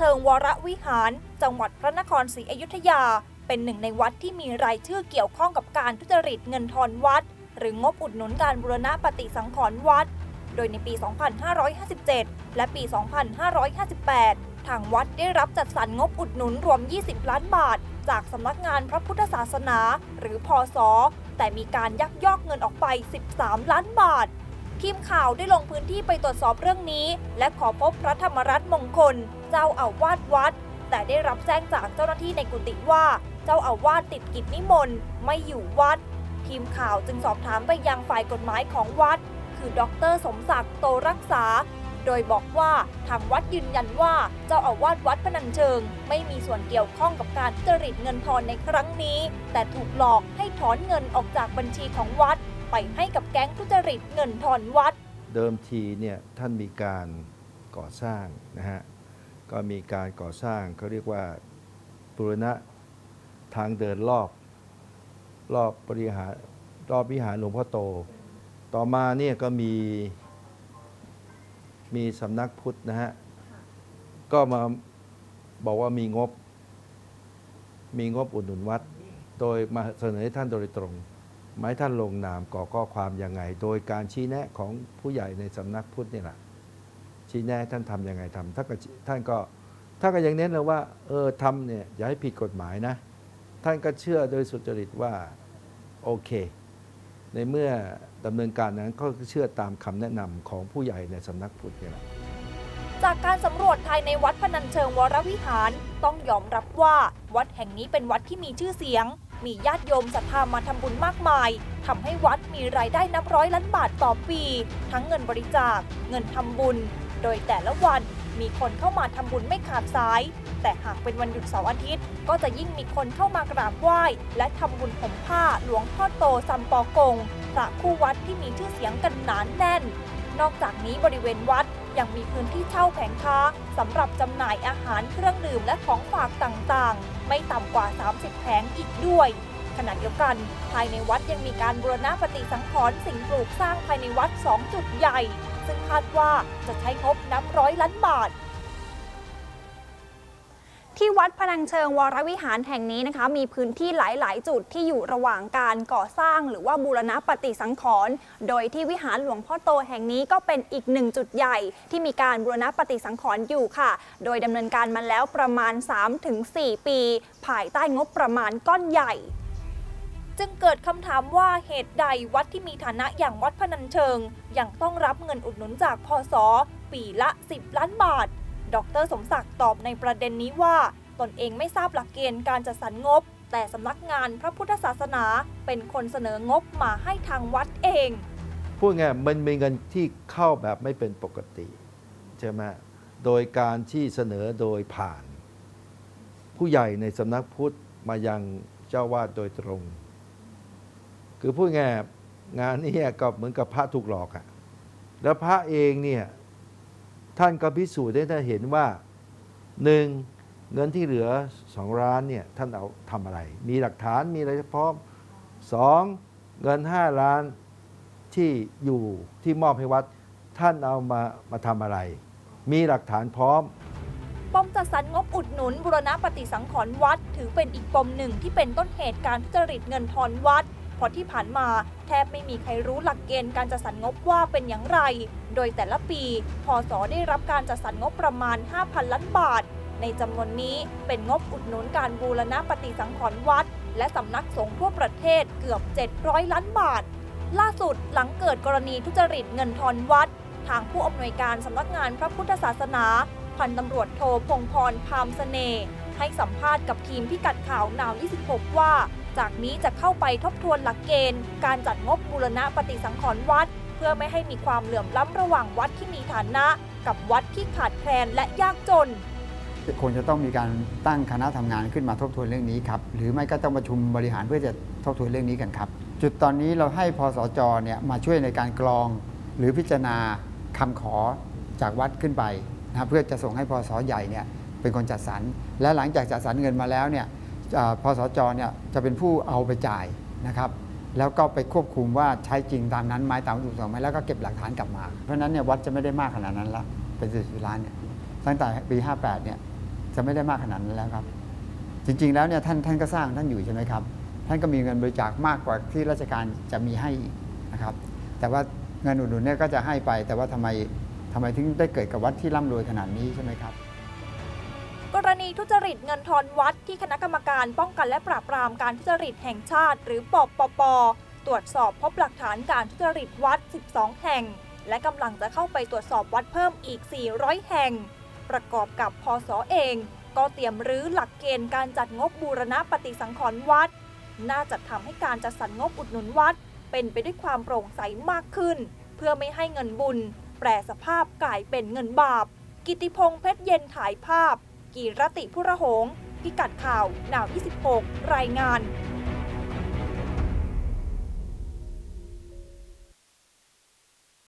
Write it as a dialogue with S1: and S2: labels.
S1: เชิงวรวิหาร จังหวัดพระนครศรีอยุธยา เป็นหนึ่งในวัดที่มีรายชื่อเกี่ยวข้องกับการทุจริตเงินทอนวัด หรืองบอุดหนุนการบูรณะปฏิสังขรณ์วัด โดยในปี 2557 และปี 2558 ทางวัดได้รับจัดสรรงบอุดหนุนรวม 20 ล้านบาท จากสำนักงานพระพุทธศาสนา หรือพศแต่มีการยักยอกเงินออกไป 13 ล้านบาท ทีมข่าวได้ลงพื้นที่ไปตรวจสอบเรื่องนี้ และขอพบพระธรรมรัตน์มงคล เจ้าอาวาสวัด แต่ได้รับแจ้งจากเจ้าหน้าที่ในกุฏิว่า เจ้าอาวาสติดกิจนิมนต์ไม่อยู่วัด ทีมข่าวจึงสอบถามไปยังฝ่ายกฎหมายของวัด คือดรสมศักดิ์โตรักษา โดยบอกว่าทางวัดยืนยันว่าเจ้าอาวาสวัดพนัญเชิง ไม่มีส่วนเกี่ยวข้องกับการจริตเงินทอนในครั้งนี้ แต่ถูกหลอกให้ถอนเงินออกจากบัญชีของวัด ไปให้กับแก๊งทุจริตเงินทอนวัด
S2: เดิมทีเนี่ยท่านมีการก่อสร้างนะฮะก็มีการก่อสร้างเขาเรียกว่าบูรณะทางเดินรอบรอบบริหารรอบวิหารหลวงพ่อโต ต่อมาเนี่ยก็มีมีสำนักพุทธนะฮะก็มาบอกว่ามีงบ มีงบอุดหนุนวัด โดยมาเสนอให้ท่านโดยตรง หมายท่านลงนามก่อข้อความยังไง โดยการชี้แนะของผู้ใหญ่ในสำนักพุทธนี่แหละชี้แนะท่านทำยังไงทำท่านก็ท่านก็ท่านก็ยังเน้นเลยว่าเออทำเนี่ยอย่าให้ผิดกฎหมายนะ ท่านก็เชื่อโดยสุจริตว่าโอเค ในเมื่อดำเนินการนั้นก็เชื่อตามคำแนะนำของผู้ใหญ่ในสำนักพุทธนี่แหละ
S1: จากการสำรวจภายในวัดพนัญเชิงวรวิหาร ต้องยอมรับว่าวัดแห่งนี้เป็นวัดที่มีชื่อเสียง มีญาติโยมศรัทธามาทำบุญมากมายทำให้วัดมีรายได้นับร้อยล้านบาทต่อปี ทั้งเงินบริจาค เงินทำบุญ โดยแต่ละวันมีคนเข้ามาทำบุญไม่ขาดสาย แต่หากเป็นวันหยุดเสาร์อาทิตย์ ก็จะยิ่งมีคนเข้ามากราบไหว้ และทำบุญผมผ้าหลวงพ่อโตซัมปอกงพระคู่วัดที่มีชื่อเสียงกันหนานแน่น นอกจากนี้บริเวณวัด ยังมีพื้นที่เช่าแผงค้าสำหรับจำหน่ายอาหารเครื่องดื่มและของฝากต่างๆ ไม่ต่ำกว่า 30 แผงอีกด้วยขณะเดียวกัน ภายในวัดยังมีการบูรณะปฏิสังขรณ์สิ่งปลูกสร้างภายในวัด 2 จุดใหญ่ ซึ่งคาดว่าจะใช้งบนับร้อยล้านบาท ที่วัดพนังเชิงวรวิหารแห่งนี้นะคะ มีพื้นที่หลาย ๆ จุดที่อยู่ระหว่างการก่อสร้าง หรือว่าบูรณะปฏิสังขรณ์โดยที่วิหารหลวงพ่อโตแห่งนี้ก็เป็นอีกหนึ่งจุดใหญ่ ที่มีการบูรณะปฏิสังขรณ์อยู่ค่ะ โดยดำเนินการมาแล้วประมาณ 3-4 ปี ภายใต้งบประมาณก้อนใหญ่จึงเกิดคำถามว่าเหตุใดวัดที่มีฐานะอย่างวัดพนัญเชิง ยังต้องรับเงินอุดหนุนจากพศปีละ 10 ล้านบาท ดรสมศักดิ์ตอบในประเด็นนี้ว่า ตนเองไม่ทราบหลักเกณฑ์การจัดสรรงบ แต่สำนักงานพระพุทธศาสนาเป็นคนเสนองบมาให้ทางวัดเอง
S2: พูดง่ายมันมีเงินที่เข้าแบบไม่เป็นปกติใช่ไหมโดยการที่เสนอโดยผ่าน ผู้ใหญ่ในสำนักพุทธมายังเจ้าวาดโดยตรง คือพูดง่ายงานนี้ก็เหมือนกับพระถูกหลอกอะแล้วพระเองเนี่ย ท่านก็พิสูจน์ได้ท่าเห็นว่าหนึ่งเงินที่เหลือสองล้านเนี่ยท่านเอาทำอะไร มีหลักฐานมีอะไรพร้อมสองเงินห้าล้านที่อยู่ที่มอบให้วัด ท่านเอามามาทำอะไร มีหลักฐานพร้อม
S1: ปมจัดสรรงบอุดหนุนบุรณะปฏิสังขรณ์วัด ถือเป็นอีกปมหนึ่งที่เป็นต้นเหตุการทุจริตเงินทอนวัด เพราะที่ผ่านมาแทบไม่มีใครรู้หลักเกณฑ์การจัดสรรงบว่าเป็นอย่างไร โดยแต่ละปีพศได้รับการจัดสรรงบประมาณ 5,000 ล้านบาท ในจำนวนนี้เป็นงบอุดหนุนการบูรณะปฏิสังขรณ์วัด และสำนักสงฆ์ทั่วประเทศเกือบ 700 ล้านบาท ล่าสุดหลังเกิดกรณีทุจริตเงินทอนวัด ทางผู้อำนวยการสำนักงานพระพุทธศาสนาพันตำรวจโทพงพรพามเสน่ห์ให้สัมภาษณ์กับทีมพิกัดข่าวนาว 26 ว่า จากนี้จะเข้าไปทบทวนหลักเกณฑ์ การจัดงบบูรณะปฏิสังขรณ์วัด เพื่อไม่ให้มีความเหลื่อมล้ำระหว่างวัดที่มีฐานะ กับวัดที่ขาดแคลนและยากจน
S3: คงจะต้องมีการตั้งคณะทำงานขึ้นมาทบทวนเรื่องนี้ครับหรือไม่ก็ต้องประชุมบริหารเพื่อจะทบทวนเรื่องนี้กันครับ จุดตอนนี้เราให้พสจเนี่ยมาช่วยในการกรอง หรือพิจารณาคำขอจากวัดขึ้นไปนะเพื่อจะส่งให้พสใหญ่เนี่ยเป็นคนจัดสรรและหลังจากจัดสรรเงินมาแล้วเนี่ย พสจเนี่ยจะเป็นผู้เอาไปจ่ายนะครับแล้วก็ไปควบคุมว่าใช้จริงตามนั้นไหมตามถุประสงไหมแล้วก็เก็บหลักฐานกลับมา เพราะนั้นเนี่ยวัดจะไม่ได้มากขนาดนั้นละเป็นสิบล้านเนี่ยตั้งแต่ปี 58เนี่ยจะไม่ได้มากขนาดนั้นแล้วครับ จริง ๆ แล้วเนี่ยท่านท่านก็สร้างท่านอยู่ใช่ไหมครับ ท่านก็มีเงินบริจาคมากกว่าที่ราชการจะมีให้นะครับ แต่ว่าเงินอุดหนุนเนี่ยก็จะให้ไป แต่ว่าทำไมทำไมถึงได้เกิดกับวัดที่ร่ำรวยขนาดนี้ใช่ไหมครับ
S1: ทุจริตเงินทอนวัดที่คณะกรรมการป้องกันและปราบปรามการทุจริตแห่งชาติ หรือปปป ตรวจสอบพบหลักฐานการทุจริตวัด 12 แห่ง และกำลังจะเข้าไปตรวจสอบวัดเพิ่มอีก 400 แห่ง ประกอบกับพศเอง ก็เตรียมรื้อหลักเกณฑ์การจัดงบบูรณะปฏิสังขรณ์วัด น่าจะทำให้การจัดสรรงบอุดหนุนวัด เป็นไปด้วยความโปร่งใสมากขึ้น เพื่อไม่ให้เงินบุญ แปรสภาพกลายเป็นเงินบาป กิติพงษ์เพชรเย็นถ่ายภาพ กีรติพุระหงพิกัดข่าวหนาว 26 รายงาน